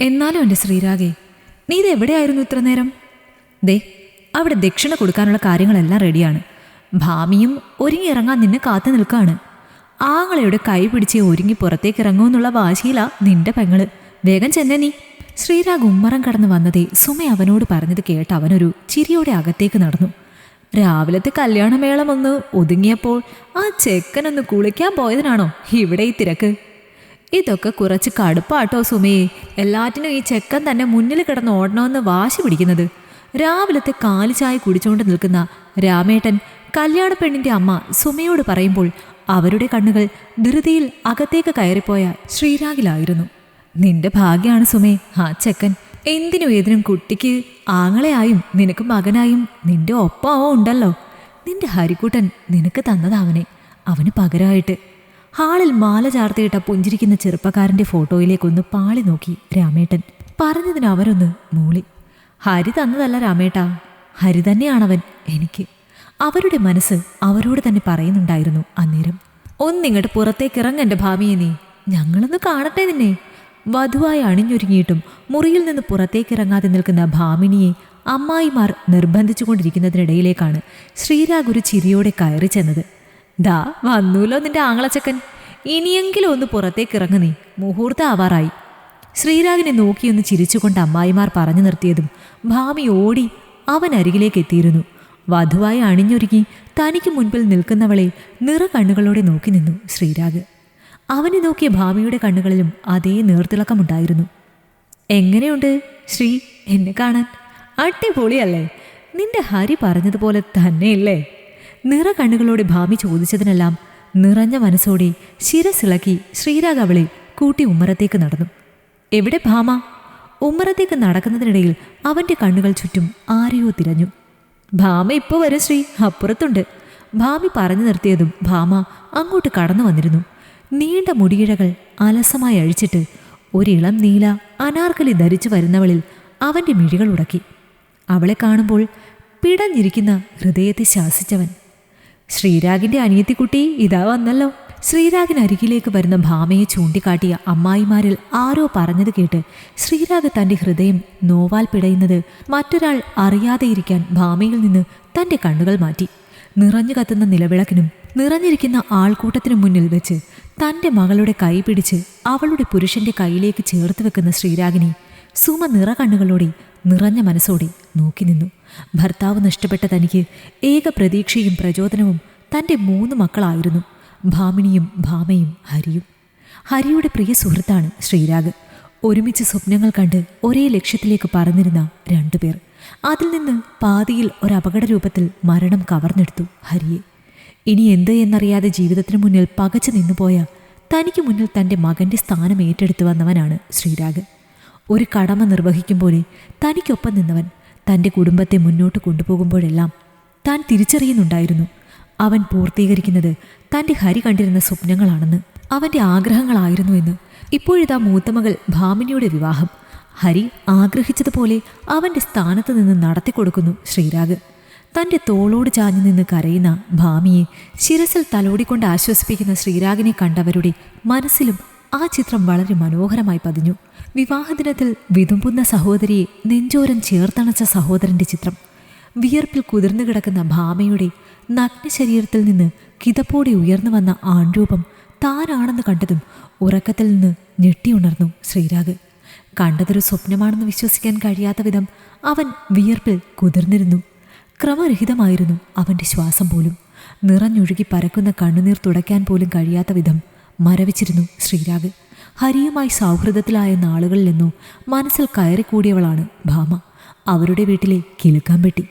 എന്നാലും എന്റെ ശ്രീരാഗെ നീ ഇത് എവിടെയായിരുന്നു ഇത്ര നേരം? ദേ അവിടെ ദക്ഷിണ കൊടുക്കാനുള്ള കാര്യങ്ങളെല്ലാം റെഡിയാണ്. ഭാമിയും ഒരുങ്ങിയിറങ്ങാൻ നിന്നെ കാത്തു നിൽക്കുകയാണ് ആങ്ങളയുടെ കൈ പിടിച്ച് ഒരുങ്ങി പുറത്തേക്ക് ഇറങ്ങുമെന്നുള്ള വാശിയിലാ നിന്റെ പെങ്ങൾ. വേഗം ചെന്നെ നീ. ശ്രീരാഗ് ഉമ്മറം കടന്ന് വന്നതേ സുമ അവനോട് പറഞ്ഞത് കേട്ട് അവനൊരു ചിരിയോടെ അകത്തേക്ക് നടന്നു. രാവിലത്തെ കല്യാണമേളം ഒന്ന് ഒതുങ്ങിയപ്പോൾ ആ ചെക്കനൊന്ന് കുളിക്കാൻ പോയതിനാണോ ഇവിടെ ഈ തിരക്ക്? ഇതൊക്കെ കുറച്ച് കടുപ്പാട്ടോ സുമേ. എല്ലാറ്റിനും ഈ ചെക്കൻ തന്നെ മുന്നിൽ കിടന്ന് ഓടണമെന്ന് വാശി പിടിക്കുന്നത്. രാവിലത്തെ കാലിച്ചായ ചായ കുടിച്ചുകൊണ്ട് നിൽക്കുന്ന രാമേട്ടൻ കല്യാണ പെണ്ണിന്റെ അമ്മ സുമയോട് പറയുമ്പോൾ അവരുടെ കണ്ണുകൾ ധൃതിയിൽ അകത്തേക്ക് കയറിപ്പോയ ശ്രീരാഗിലായിരുന്നു. നിന്റെ ഭാഗ്യമാണ് സുമേ. ആ ചെക്കൻ എന്തിനും ഏതിനും കുട്ടിക്ക് ആങ്ങളെയായും നിനക്ക് മകനായും നിന്റെ ഒപ്പമോ ഉണ്ടല്ലോ. നിന്റെ ഹരിക്കുട്ടൻ നിനക്ക് തന്നതാവനെ അവന്. പകരമായിട്ട് ഹാളിൽ മാല ചാർത്തിയിട്ട പുഞ്ചിരിക്കുന്ന ചെറുപ്പക്കാരന്റെ ഫോട്ടോയിലേക്കൊന്ന് പാളി നോക്കി രാമേട്ടൻ. പറഞ്ഞതിന് അവരൊന്ന് മൂളി. ഹരി തന്നതല്ല രാമേട്ടാ. ഹരി തന്നെയാണവൻ എനിക്ക്. അവരുടെ മനസ്സ് അവരോട് തന്നെ പറയുന്നുണ്ടായിരുന്നു അന്നേരം. ഒന്നിങ്ങോട്ട് പുറത്തേക്ക് ഇറങ്ങന്റെ ഭാമിയെ നീ. ഞങ്ങളൊന്ന് കാണട്ടെ നിന്നെ. വധുവായി അണിഞ്ഞൊരുങ്ങിയിട്ടും മുറിയിൽ നിന്ന് പുറത്തേക്ക് ഇറങ്ങാതെ നിൽക്കുന്ന ഭാമിനിയെ അമ്മായിമാർ നിർബന്ധിച്ചുകൊണ്ടിരിക്കുന്നതിനിടയിലേക്കാണ് ശ്രീരാഗുരു ചിരിയോടെ കയറി ചെന്നത്. ദാ വന്നൂലോ നിന്റെ ആങ്ങളച്ചക്കൻ. ഇനിയെങ്കിലും ഒന്ന് പുറത്തേക്ക് ഇറങ്ങു നീ മുഹൂർത്തം ആവാറായി ശ്രീരാഗിനെ നോക്കിയൊന്ന് ചിരിച്ചുകൊണ്ട് അമ്മായിമാർ പറഞ്ഞു നിർത്തിയതും ഭാമി ഓടി അവൻ അരികിലേക്ക് എത്തിയിരുന്നു വധുവായി അണിഞ്ഞൊരുങ്ങി തനിക്ക് മുൻപിൽ നിൽക്കുന്നവളെ നിറ കണ്ണുകളോടെ നോക്കി നിന്നു ശ്രീരാഗ്. അവനെ നോക്കിയ ഭാമിയുടെ കണ്ണുകളിലും അതേ നേർത്തിളക്കമുണ്ടായിരുന്നു. എങ്ങനെയുണ്ട് ശ്രീ? എന്നെ കാണാൻ അടിപൊളിയല്ലേ? നിന്റെ ഹരി പറഞ്ഞതുപോലെ തന്നെയല്ലേ? നിറ കണ്ണുകളോടെ ഭാമി ചോദിച്ചതിനെല്ലാം നിറഞ്ഞ മനസ്സോടെ ശിരസിളക്കി ശ്രീരാഗ് അവളെ കൂട്ടി ഉമ്മറത്തേക്ക് നടന്നു. എവിടെ ഭാമ? ഉമ്മറത്തേക്ക് നടക്കുന്നതിനിടയിൽ അവന്റെ കണ്ണുകൾ ചുറ്റും ആരെയോ തിരഞ്ഞു. ഭാമ ഇപ്പോൾ വരും ശ്രീ അപ്പുറത്തുണ്ട്. ഭാമി പറഞ്ഞു നിർത്തിയതും ഭാമ അങ്ങോട്ട് കടന്നു വന്നിരുന്നു. നീണ്ട മുടിയിഴകൾ അലസമായി അഴിച്ചിട്ട് ഒരിളം നീല അനാർക്കലി ധരിച്ചു വരുന്നവളിൽ അവന്റെ മിഴികൾ ഉടക്കി. അവളെ കാണുമ്പോൾ പിടഞ്ഞിരിക്കുന്ന ഹൃദയത്തെ ശാസിച്ചവൻ ശ്രീരാഗിന്റെ അനിയത്തിക്കുട്ടി ഇതാ വന്നല്ലോ. ശ്രീരാഗിന് അരികിലേക്ക് വരുന്ന ഭാമയെ ചൂണ്ടിക്കാട്ടിയ അമ്മായിമാരിൽ ആരോ പറഞ്ഞത് കേട്ട് ശ്രീരാഗ് തന്റെ ഹൃദയം നോവാൽ പിടയുന്നത് മറ്റൊരാൾ അറിയാതെയിരിക്കാൻ ഭാമയിൽ നിന്ന് തന്റെ കണ്ണുകൾ മാറ്റി. നിറഞ്ഞു കത്തുന്ന നിലവിളക്കിനും നിറഞ്ഞിരിക്കുന്ന ആൾക്കൂട്ടത്തിനു മുന്നിൽ വെച്ച് തന്റെ മകളുടെ കൈ പിടിച്ച് അവളുടെ പുരുഷന്റെ കൈയിലേക്ക് ചേർത്ത് വെക്കുന്ന ശ്രീരാഗിനെ സുമ നിറ കണ്ണുകളോടെ നിറഞ്ഞ മനസ്സോടെ നോക്കി നിന്നു. ഭർത്താവ് നഷ്ടപ്പെട്ട തനിക്ക് ഏക പ്രതീക്ഷയും പ്രചോദനവും തന്റെ മൂന്ന് മക്കളായിരുന്നു. ഭാമിനിയും ഭാമയും ഹരിയും. ഹരിയുടെ പ്രിയ സുഹൃത്താണ് ശ്രീരാഗ്. ഒരുമിച്ച് സ്വപ്നങ്ങൾ കണ്ട് ഒരേ ലക്ഷ്യത്തിലേക്ക് പറന്നിരുന്ന രണ്ടുപേർ അതിൽ നിന്ന് പാതിയിൽ ഒരു അപകട രൂപത്തിൽ മരണം കവർന്നെടുത്തു ഹരിയെ. ഇനി എന്ത് എന്നറിയാതെ ജീവിതത്തിന് മുന്നിൽ പകച്ചു നിന്നുപോയ തനിക്ക് മുന്നിൽ തന്റെ മകന്റെ സ്ഥാനം ഏറ്റെടുത്തു വന്നവനാണ് ശ്രീരാഗ്. ഒരു കടമ നിർവഹിക്കും പോലെ തനിക്കൊപ്പം നിന്നവൻ തന്റെ കുടുംബത്തെ മുന്നോട്ട് കൊണ്ടുപോകുമ്പോഴെല്ലാം താൻ തിരിച്ചറിയുന്നുണ്ടായിരുന്നു. അവൻ പൂർത്തീകരിക്കുന്നത് തന്റെ ഹരി കണ്ടിരുന്ന സ്വപ്നങ്ങളാണെന്ന് അവന്റെ ആഗ്രഹങ്ങളായിരുന്നു എന്ന്. ഇപ്പോഴിതാ മൂത്തമകൾ ഭാമിനിയുടെ വിവാഹം. ഹരി ആഗ്രഹിച്ചതുപോലെ അവന്റെ സ്ഥാനത്ത് നിന്ന് നടത്തിക്കൊടുക്കുന്നു ശ്രീരാഗ്. തന്റെ തോളോട് ചാഞ്ഞു നിന്ന് കരയുന്ന ഭാമിയെ ശിരസിൽ തലോടിക്കൊണ്ട് ആശ്വസിപ്പിക്കുന്ന ശ്രീരാഗിനെ കണ്ടവരുടെ മനസ്സിലും ആ ചിത്രം വളരെ മനോഹരമായി പതിഞ്ഞു. വിവാഹദിനത്തിൽ വിതുമ്പുന്ന സഹോദരിയെ നെഞ്ചോരം ചേർത്തണച്ച സഹോദരന്റെ ചിത്രം. വിയർപ്പിൽ കുതിർന്നു കിടക്കുന്ന ഭാമയുടെ നഗ്ന ശരീരത്തിൽ നിന്ന് കിതപ്പോടെ ഉയർന്നു വന്ന ആൺരൂപം താനാണെന്ന് കണ്ടതും ഉറക്കത്തിൽ നിന്ന് ഞെട്ടിയുണർന്നു ശ്രീരാഗ്. കണ്ടതൊരു സ്വപ്നമാണെന്ന് വിശ്വസിക്കാൻ കഴിയാത്ത വിധം അവൻ വിയർപ്പിൽ കുതിർന്നിരുന്നു. ക്രമരഹിതമായിരുന്നു അവന്റെ ശ്വാസം പോലും. നിറഞ്ഞൊഴുകി പരക്കുന്ന കണ്ണുനീർ തുടയ്ക്കാൻ പോലും കഴിയാത്ത വിധം മരവിച്ചിരുന്നു ശ്രീരാഗ്. ഹരിയുമായി സൗഹൃദത്തിലായ നാളുകളിൽ നിന്നോ മനസ്സിൽ കയറിക്കൂടിയവളാണ് ഭാമ. അവരുടെ വീട്ടിലെ കിലുക്കാമ്പെട്ടി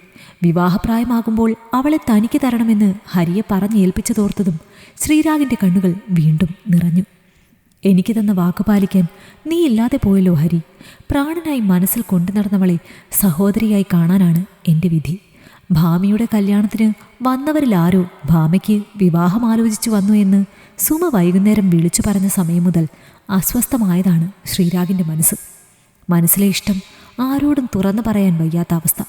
വിവാഹപ്രായമാകുമ്പോൾ അവളെ തനിക്ക് തരണമെന്ന് ഹരിയെ പറഞ്ഞേൽപ്പിച്ചതോർത്തതും ശ്രീരാഗിന്റെ കണ്ണുകൾ വീണ്ടും നിറഞ്ഞു. എനിക്ക് തന്ന വാക്ക് പാലിക്കാൻ നീ ഇല്ലാതെ പോയല്ലോ ഹരി. പ്രാണനായി മനസ്സിൽ കൊണ്ടു നടന്നവളെ സഹോദരിയായി കാണാനാണ് എന്റെ വിധി. ഭാമിയുടെ കല്യാണത്തിന് വന്നവരിലാരോ ഭാമയ്ക്ക് വിവാഹം ആലോചിച്ചു വന്നു എന്ന് സുമ വൈകുന്നേരം വിളിച്ചു പറഞ്ഞ സമയം മുതൽ അസ്വസ്ഥമായതാണ് ശ്രീരാഗിന്റെ മനസ്സ്. മനസ്സിലെ ഇഷ്ടം ആരോടും തുറന്നു പറയാൻ വയ്യാത്ത അവസ്ഥ.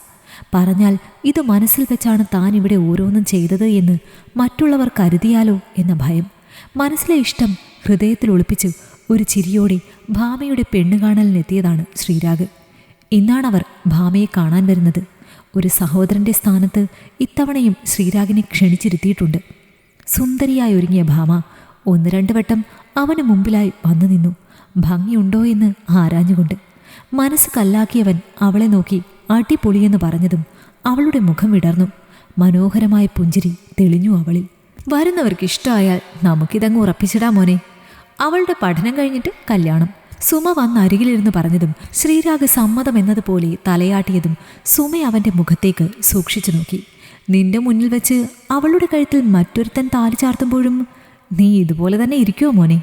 പറഞ്ഞാൽ ഇത് മനസ്സിൽ വെച്ചാണ് താൻ ഇവിടെ ഓരോന്നും ചെയ്തത് എന്ന് മറ്റുള്ളവർ കരുതിയാലോ എന്ന ഭയം. മനസ്സിലെ ഇഷ്ടം ഹൃദയത്തിൽ ഒളിപ്പിച്ച് ഒരു ചിരിയോടെ ഭാമയുടെ പെണ്ണുകാണലിനെത്തിയതാണ് ശ്രീരാഗ്. ഇന്നാണവർ ഭാമയെ കാണാൻ വരുന്നത്. ഒരു സഹോദരന്റെ സ്ഥാനത്ത് ഇത്തവണയും ശ്രീരാഗിനെ ക്ഷണിച്ചിരുത്തിയിട്ടുണ്ട്. സുന്ദരിയായി ഒരുങ്ങിയ ഭാമ ഒന്ന് രണ്ട് വട്ടം അവന് മുമ്പിലായി വന്നു നിന്നു. ഭംഗിയുണ്ടോ എന്ന് ആരാഞ്ഞുകൊണ്ട്. മനസ്സ് കല്ലാക്കിയവൻ അവളെ നോക്കി അടിപൊളിയെന്ന് പറഞ്ഞതും അവളുടെ മുഖം വിടർന്നു. മനോഹരമായ പുഞ്ചിരി തെളിഞ്ഞു അവളിൽ. വരുന്നവർക്ക് ഇഷ്ടമായാൽ നമുക്കിതങ്ങ് ഉറപ്പിച്ചിടാം മോനെ. അവളുടെ പഠനം കഴിഞ്ഞിട്ട് കല്യാണം. സുമ വന്ന് അരികിലിരുന്ന് പറഞ്ഞതും ശ്രീരാഗ് സമ്മതം എന്നതുപോലെ തലയാട്ടിയതും സുമ അവന്റെ മുഖത്തേക്ക് സൂക്ഷിച്ചു നോക്കി. നിന്റെ മുന്നിൽ വെച്ച് അവളുടെ കഴുത്തിൽ മറ്റൊരുത്തൻ താലി ചാർത്തുമ്പോഴും നീ ഇതുപോലെ തന്നെ ഇരിക്കുമോ മോനെ?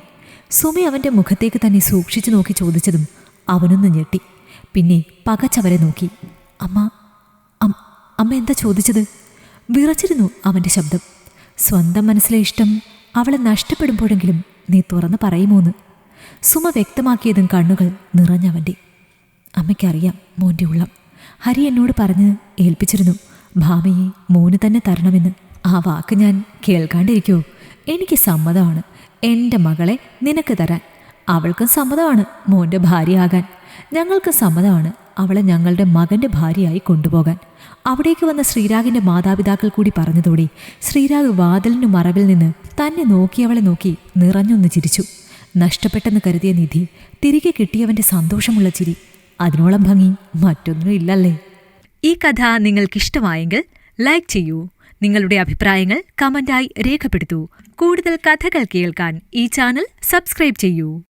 സുമ അവന്റെ മുഖത്തേക്ക് തന്നെ സൂക്ഷിച്ചു നോക്കി ചോദിച്ചതും അവനൊന്ന് ഞെട്ടി. പിന്നെ പകച്ചവരെ നോക്കി. അമ്മ അമ്മ എന്താ ചോദിച്ചത്? വിറച്ചിരുന്നു അവന്റെ ശബ്ദം. സ്വന്തം മനസ്സിലെ ഇഷ്ടം അവളെ നഷ്ടപ്പെടുമ്പോഴെങ്കിലും നീ തുറന്നു പറയുമോന്ന്? സുമ വ്യക്തമാക്കിയതും കണ്ണുകൾ നിറഞ്ഞവന്റെ അമ്മയ്ക്കറിയാം മോന്റെ ഉള്ളം. ഹരി എന്നോട് പറഞ്ഞ് ഏൽപ്പിച്ചിരുന്നു ഭാമയെ മോന് തന്നെ തരണമെന്ന്. ആ വാക്ക് ഞാൻ കേൾക്കാണ്ടിരിക്കോ. എനിക്ക് സമ്മതമാണ്. എന്റെ മകളെ നിനക്ക് തരാൻ. അവൾക്കും സമ്മതമാണ് മോന്റെ ഭാര്യയാകാൻ. ഞങ്ങൾക്ക് സമ്മതമാണ് അവളെ ഞങ്ങളുടെ മകന്റെ ഭാര്യയായി കൊണ്ടുപോകാൻ. അവിടേക്ക് വന്ന ശ്രീരാഗിന്റെ മാതാപിതാക്കൾ കൂടി പറഞ്ഞതോടെ ശ്രീരാഗ് വാതിലിനു മറവിൽ നിന്ന് തന്നെ നോക്കിയവളെ നോക്കി നിറഞ്ഞൊന്ന് ചിരിച്ചു. നഷ്ടപ്പെട്ടെന്ന് കരുതിയ നിധി തിരികെ കിട്ടിയവന്റെ സന്തോഷമുള്ള ചിരി. അതിനോളം ഭംഗി മറ്റൊന്നും ഇല്ലല്ലേ. ഈ കഥ നിങ്ങൾക്കിഷ്ടമായെങ്കിൽ ലൈക്ക് ചെയ്യൂ. നിങ്ങളുടെ അഭിപ്രായങ്ങൾ കമന്റായി രേഖപ്പെടുത്തൂ. കൂടുതൽ കഥകൾ കേൾക്കാൻ ഈ ചാനൽ സബ്സ്ക്രൈബ് ചെയ്യൂ.